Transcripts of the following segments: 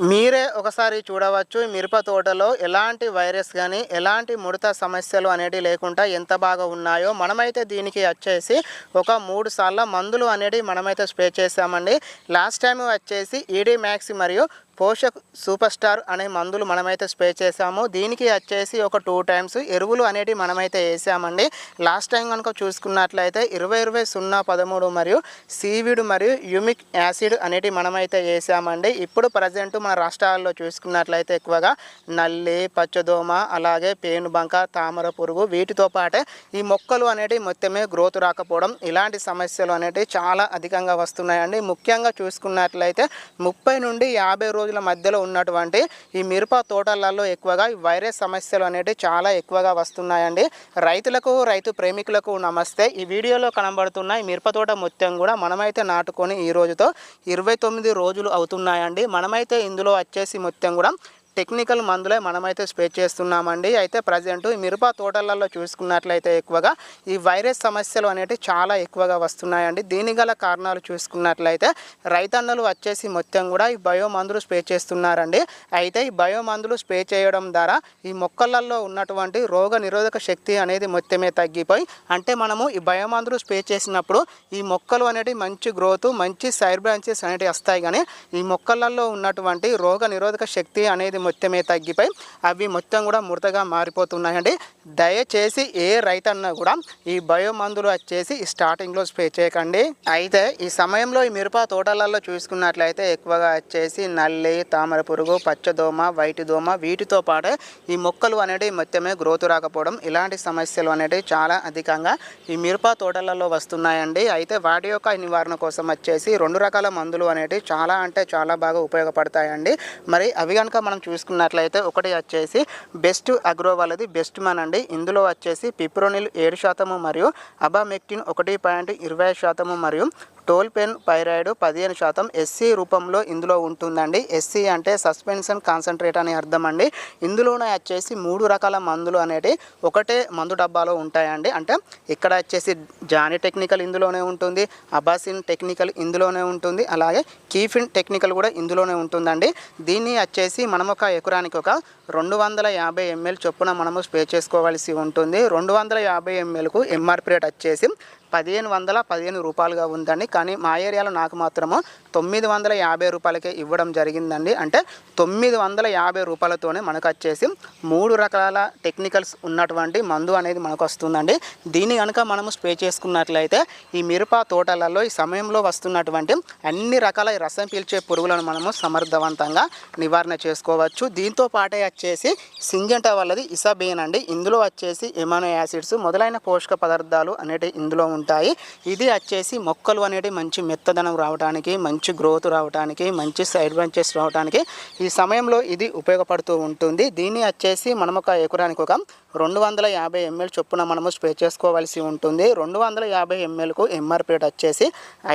మీరే ఒకసారి చూడవచ్చు మిరప తోటలో ఎలాంటి వైరస్ కానీ ఎలాంటి ముడత సమస్యలు అనేటివి లేకుండా ఎంత బాగా ఉన్నాయో మనమైతే దీనికి వచ్చేసి ఒక మూడు సార్ల మందులు అనేటివి మనమైతే స్ప్రే చేసామండి లాస్ట్ టైం వచ్చేసి ఈడీ మ్యాక్స్ మరియు పోషక్ సూపర్ స్టార్ అనే మందులు మనమైతే స్ప్రే చేసాము దీనికి వచ్చేసి ఒక టూ టైమ్స్ ఎరువులు అనేటివి మనమైతే వేసామండి. లాస్ట్ టైం కనుక చూసుకున్నట్లయితే ఇరవై ఇరవై సున్నా పదమూడు మరియు సీవిడ్ మరియు యుమిక్ యాసిడ్ అనేటివి మనమైతే వేసామండి. ఇప్పుడు ప్రజెంట్ మన రాష్ట్రాల్లో చూసుకున్నట్లయితే ఎక్కువగా నల్లి పచ్చదోమ అలాగే పేనుబంక తామర పురుగు వీటితో పాటే ఈ మొక్కలు అనేటివి మొత్తమే గ్రోత్ రాకపోవడం ఇలాంటి సమస్యలు అనేటివి చాలా అధికంగా వస్తున్నాయండి. ముఖ్యంగా చూసుకున్నట్లయితే ముప్పై నుండి యాభై రోజులు మధ్యలో ఉన్నటువంటి ఈ మిరప తోటలలో ఎక్కువగా ఈ వైరస్ సమస్యలు అనేవి చాలా ఎక్కువగా వస్తున్నాయండి. రైతులకు రైతు ప్రేమికులకు నమస్తే. ఈ వీడియోలో కనబడుతున్న ఈ మిరప తోట మొత్తం కూడా మనమైతే నాటుకొని ఈ రోజుతో ఇరవై తొమ్మిది రోజులు అవుతున్నాయండి. మనమైతే ఇందులో వచ్చేసి మొత్తం కూడా టెక్నికల్ మందులే మనమైతే స్ప్రే చేస్తున్నామండి. అయితే ప్రజెంట్ మిరప తోటలలో చూసుకున్నట్లయితే ఎక్కువగా ఈ వైరస్ సమస్యలు అనేటివి చాలా ఎక్కువగా వస్తున్నాయండి. దీని గల కారణాలు చూసుకున్నట్లయితే రైతన్నలు వచ్చేసి మొత్తం కూడా ఈ బయో మందులు స్ప్రే చేస్తున్నారండి. అయితే ఈ బయో మందులు స్ప్రే చేయడం ద్వారా ఈ మొక్కలలో ఉన్నటువంటి రోగ నిరోధక శక్తి అనేది మొత్తమే తగ్గిపోయి అంటే మనము ఈ బయో మందులు స్ప్రే చేసినప్పుడు ఈ మొక్కలు అనేటివి మంచి గ్రోత్ మంచి సైడ్ బ్రాంచెస్ అనేటివి వస్తాయి కానీ ఈ మొక్కలలో ఉన్నటువంటి రోగ నిరోధక శక్తి అనేది మొత్తమే తగ్గిపోయి అవి మొత్తం కూడా ముడతగా మారిపోతున్నాయండి. దయచేసి ఏ రైతన్నా కూడా ఈ బయో మందులు వచ్చేసి స్టార్టింగ్లో స్ప్రే చేయకండి. అయితే ఈ సమయంలో ఈ మిరప తోటలలో చూసుకున్నట్లయితే ఎక్కువగా వచ్చేసి నల్లి తామర పురుగు పచ్చదోమ వైటి దోమ వీటితో పాటే ఈ మొక్కలు అనేటివి మొత్తమే గ్రోత్ రాకపోవడం ఇలాంటి సమస్యలు అనేటివి చాలా అధికంగా ఈ మిరప తోటలలో వస్తున్నాయండి. అయితే వాటి యొక్క నివారణ కోసం వచ్చేసి రెండు రకాల మందులు అనేటివి చాలా అంటే చాలా బాగా ఉపయోగపడతాయండి. మరి అవి కనుక మనం చూసుకున్నట్లయితే ఒకటి వచ్చేసి బెస్ట్ అగ్రో వాళ్ళది బెస్ట్ మన్ అండి ఇందులో వచ్చేసి పిప్రోనిల్ ఏడు శాతము మరియు అబామెక్టిన్ ఒకటి పాయింట్ ఇరవై శాతము మరియు టోల్ పెన్ పైరాయిడ్ పదిహేను శాతం ఎస్సీ రూపంలో ఇందులో ఉంటుందండి. ఎస్సీ అంటే సస్పెన్షన్ కాన్సన్ట్రేట్ అని అర్థం అండి ఇందులోనే వచ్చేసి మూడు రకాల మందులు అనేవి ఒకటే మందు డబ్బాలో ఉంటాయండి. అంటే ఇక్కడ వచ్చేసి జానీ టెక్నికల్ ఇందులోనే ఉంటుంది అబాసిన్ టెక్నికల్ ఇందులోనే ఉంటుంది అలాగే కీఫిన్ టెక్నికల్ కూడా ఇందులోనే ఉంటుందండి. దీన్ని వచ్చేసి మనం ఒక ఎకరానికి ఒక రెండు వందల యాభై ఎంఎల్ చొప్పున మనము స్ప్రే చేసుకోవాల్సి ఉంటుంది. రెండు వందల యాభై ఎంఎల్కు ఎంఆర్పి రేట్ వచ్చేసి పదిహేను వందల పదిహేను రూపాయలుగా ఉందండి. కానీ మా ఏరియాలో నాకు మాత్రము తొమ్మిది వందల యాభై రూపాయలకే ఇవ్వడం జరిగిందండి. అంటే తొమ్మిది వందల యాభై రూపాయలతోనే మనకు వచ్చేసి మూడు రకాల టెక్నికల్స్ ఉన్నటువంటి మందు అనేది మనకు వస్తుందండి దీన్ని కనుక మనము స్ప్రే చేసుకున్నట్లయితే ఈ మిరప తోటలలో ఈ సమయంలో వస్తున్నటువంటి అన్ని రకాల రసం పీల్చే పురుగులను మనము సమర్థవంతంగా నివారణ చేసుకోవచ్చు. దీంతో పాటే వచ్చేసి సింజంట వల్లది ఇసబేన్ అండి. ఇందులో వచ్చేసి ఎమానో యాసిడ్స్ మొదలైన పోషక పదార్థాలు అనేటివి ఇందులో ఉంటాయి. ఇది వచ్చేసి మొక్కలు అనేటివి మంచి మెత్తదనం రావడానికి మంచి గ్రోత్ రావడానికి మంచి సైడ్ బ్రాంచెస్ రావడానికి ఈ సమయంలో ఇది ఉపయోగపడుతూ ఉంటుంది. దీన్ని వచ్చేసి మనం ఒక ఎకరానికి ఒక రెండు వందల యాభై ఎంఎల్ చొప్పున మనము స్ప్రే చేసుకోవాల్సి ఉంటుంది. రెండు వందల యాభై ఎంఎల్కు ఎంఆర్పి వచ్చేసి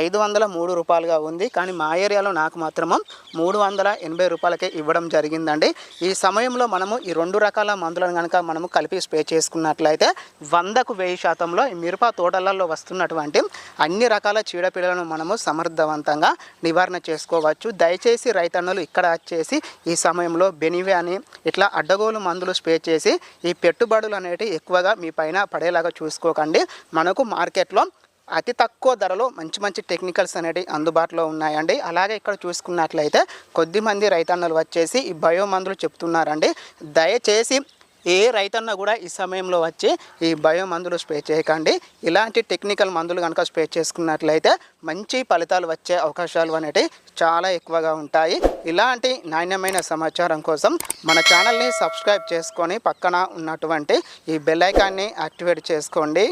ఐదు వందల మూడు రూపాయలుగా ఉంది. కానీ మా ఏరియాలో నాకు మాత్రము మూడు వందల ఎనభై రూపాయలకే ఇవ్వడం జరిగిందండి. ఈ సమయంలో మనము ఈ రెండు రకాల మందులను కనుక మనము కలిపి స్ప్రే చేసుకున్నట్లయితే వందకు వెయ్యి శాతంలో ఈ మిరప తోటలలో వస్తున్నటువంటి అన్ని రకాల చీడపీడలను మనము సమర్థవంతంగా నివారణ చేసుకోవచ్చు. దయచేసి రైతన్నలు ఇక్కడ వచ్చేసి ఈ సమయంలో బెనివే అని ఇట్లా అడ్డగోలు మందులు స్ప్రే చేసి ఈ పెట్టుబడులు అనేటివి ఎక్కువగా మీ పైన పడేలాగా చూసుకోకండి. మనకు మార్కెట్లో అతి తక్కువ ధరలో మంచి మంచి టెక్నికల్స్ అనేవి అందుబాటులో ఉన్నాయండి. అలాగే ఇక్కడ చూసుకున్నట్లయితే కొద్దిమంది రైతన్నలు వచ్చేసి ఈ బయో మందులు చెప్తున్నారండి. దయచేసి ఏ రైతన్న కూడా ఈ సమయంలో వచ్చి ఈ బయో మందులు స్ప్రే చేయకండి. ఇలాంటి టెక్నికల్ మందులు కనుక స్ప్రే చేసుకున్నట్లయితే మంచి ఫలితాలు వచ్చే అవకాశాలు అనేటివి చాలా ఎక్కువగా ఉంటాయి. ఇలాంటి నాణ్యమైన సమాచారం కోసం మన ఛానల్ని సబ్స్క్రైబ్ చేసుకొని పక్కన ఉన్నటువంటి ఈ బెల్ ఐకాన్ని యాక్టివేట్ చేసుకోండి.